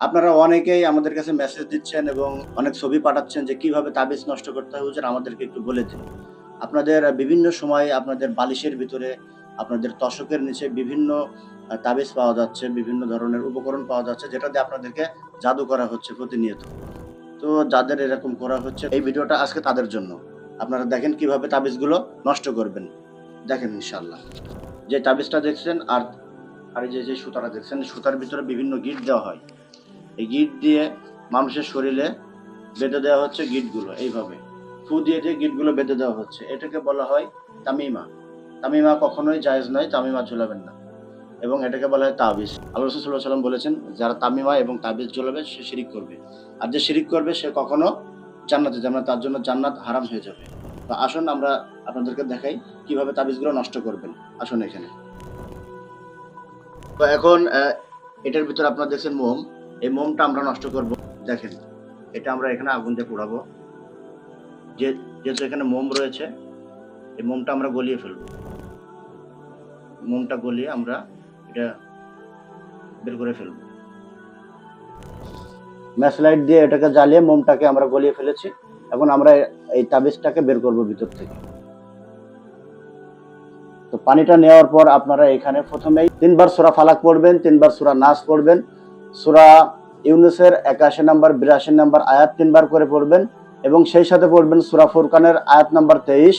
আপনারা অনেকেই আমাদের কাছে মেসেজ দিচ্ছেন এবং অনেক ছবি পাঠাচ্ছেন যে কীভাবে তাবিজ নষ্ট করতে হয়। হুজুর, আমাদেরকে একটু বলে দিন। আপনাদের বিভিন্ন সময় আপনাদের বালিশের ভিতরে, আপনাদের তশকের নিচে বিভিন্ন তাবিজ পাওয়া যাচ্ছে, বিভিন্ন ধরনের উপকরণ পাওয়া যাচ্ছে, যেটা দিয়ে আপনাদেরকে জাদু করা হচ্ছে প্রতিনিয়ত। তো যাদের এরকম করা হচ্ছে, এই ভিডিওটা আজকে তাদের জন্য। আপনারা দেখেন কীভাবে তাবিজগুলো নষ্ট করবেন। দেখেন ইনশাল্লাহ যে তাবিজটা দেখছেন আর আর যে যে সুতাটা দেখছেন, সুতার ভিতরে বিভিন্ন গিট দেওয়া হয়। এই গিট দিয়ে মানুষের শরীরে বেঁধে দেওয়া হচ্ছে গিটগুলো এইভাবে। ফু দিয়ে দিয়ে গিটগুলো বেঁধে দেওয়া হচ্ছে, এটাকে বলা হয় তামিমা। তামিমা কখনোই জায়েজ নয়, তামিমা ঝুলাবেন না। এবং এটাকে বলা হয় তাবিজ। আল্লাহ রসুল্লাহ সাল্লাম বলেছেন, যারা তামিমা এবং তাবিজ ঝুলাবে, সে শিরিক করবে। আর যে শিরিক করবে, সে কখনো জান্নাতে যাবে না, তার জন্য জান্নাত হারাম হয়ে যাবে। তো আসুন আমরা আপনাদেরকে দেখাই কীভাবে তাবিজগুলো নষ্ট করবেন। আসুন এখানে। তো এখন এটার ভিতরে আপনারা দেখছেন মোম। এই মোমটা আমরা নষ্ট করব। দেখেন, এটা আমরা এখানে আগুন দিয়ে পোড়াবো। যে, যেহেতু এখানে মোম রয়েছে, এই মোমটা আমরা গলিয়ে ফেলব। মোমটা গলিয়ে আমরা এটা বের করে ফেলব। ম্যাচ লাইট দিয়ে এটাকে জ্বালিয়ে মোমটাকে আমরা গলিয়ে ফেলেছি। এখন আমরা এই তাবিজটাকে বের করব ভিতর থেকে। তো পানিটা নেওয়ার পর আপনারা এখানে প্রথমেই তিনবার সুরা ফালাক পড়বেন, তিনবার সুরা নাস পড়বেন। সুরা ইউনুসের একাশি নাম্বার, বিরাশি নাম্বার আয়াত তিনবার করে পড়বেন এবং সেই সাথে পড়বেন সুরা ফুরকানের আয়াত নাম্বার তেইশ।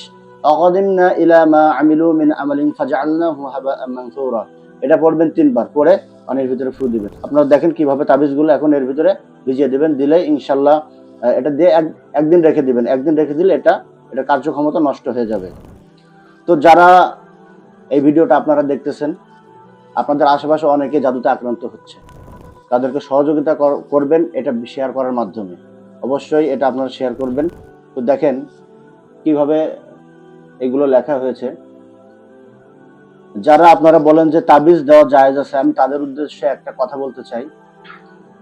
এটা পড়বেন তিনবার পড়ে পানির ভিতরে ফু দিবেন। আপনারা দেখেন কীভাবে তাবিজগুলো এখন এর ভিতরে ভিজিয়ে দিবেন। দিলে ইনশাল্লাহ এটা দিয়ে এক, একদিন রেখে দিবেন। একদিন রেখে দিলে এটা এটা কার্যক্ষমতা নষ্ট হয়ে যাবে। তো যারা এই ভিডিওটা আপনারা দেখতেছেন, আপনাদের আশেপাশে অনেকে জাদুতে আক্রান্ত হচ্ছে। তাদেরকে সহযোগিতা কর- করবেন, এটা শেয়ার করার মাধ্যমে। অবশ্যই এটা আপনারা শেয়ার করবেন। তো দেখেন কীভাবে এগুলো লেখা হয়েছে। যারা আপনারা বলেন যে তাবিজ দেওয়া জায়েজ আছে, আমি তাদের উদ্দেশ্যে একটা কথা বলতে চাই।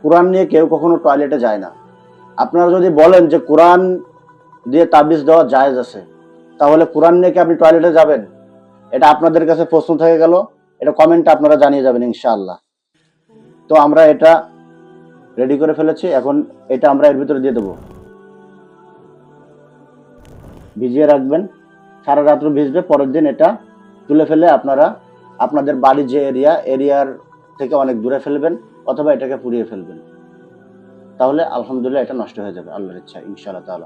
কোরআন নিয়ে কেউ কখনো টয়লেটে যায় না। আপনারা যদি বলেন যে কোরআন দিয়ে তাবিজ দেওয়া জায়েজ আছে, তাহলে কোরআন নিয়ে কি আপনি টয়লেটে যাবেন? এটা আপনাদের কাছে প্রশ্ন থেকে গেল। এটা কমেন্টে আপনারা জানিয়ে যাবেন, ইনশাআল্লাহ। তো আমরা এটা রেডি করে ফেলেছি। এখন এটা আমরা এর ভিতরে দিয়ে দেবো। ভিজিয়ে রাখবেন। সারা রাত্র ভিজবে, পরের দিন এটা তুলে ফেলে আপনারা আপনাদের বাড়ির যে এরিয়া এরিয়ার থেকে অনেক দূরে ফেলবেন অথবা এটাকে পুড়িয়ে ফেলবেন। তাহলে আলহামদুলিল্লাহ এটা নষ্ট হয়ে যাবে। আল্লাহর ইচ্ছা, ইনশাআল্লাহ তাআলা।